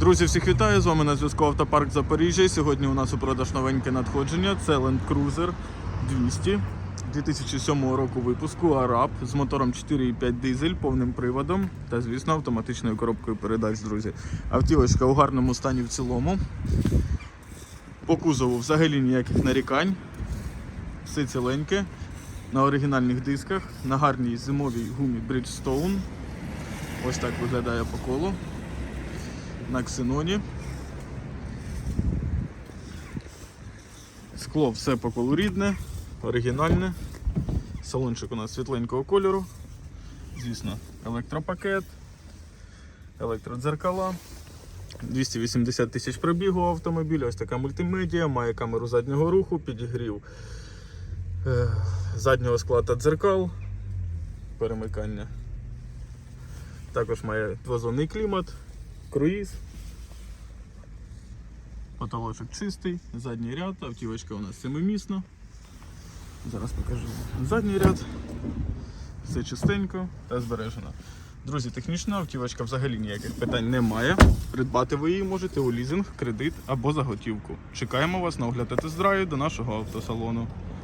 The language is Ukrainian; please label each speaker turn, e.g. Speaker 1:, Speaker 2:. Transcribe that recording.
Speaker 1: Друзі, всіх вітаю! З вами на зв'язку Автопарк Запоріжжя. Сьогодні у нас у продаж новеньке надходження. Це Land Cruiser 200 2007 року випуску Араб з мотором 4,5 дизель, повним приводом та, звісно, автоматичною коробкою передач, друзі. Автівочка у гарному стані в цілому. По кузову взагалі ніяких нарікань. Все ціленьке. На оригінальних дисках, на гарній зимовій гумі Bridgestone. Ось так виглядає по колу на ксеноні. Скло все по колу оригінальне. Салончик у нас світленького кольору. Звісно, електропакет, електродзеркала. 280 тисяч пробігу автомобіля, ось така мультимедіа, має камеру заднього руху, підігрів е, заднього скла та дзеркал, перемикання. Також має двозонний клімат, круїз. Потолочок чистий, задній ряд, автівочка у нас семимісна. Зараз покажу задній ряд. Все чистенько та збережено. Друзі, технічна автівочка взагалі ніяких питань немає. Придбати ви її можете у лізинг, кредит або за готівку. Чекаємо вас на огляд тест-драйв до нашого автосалону.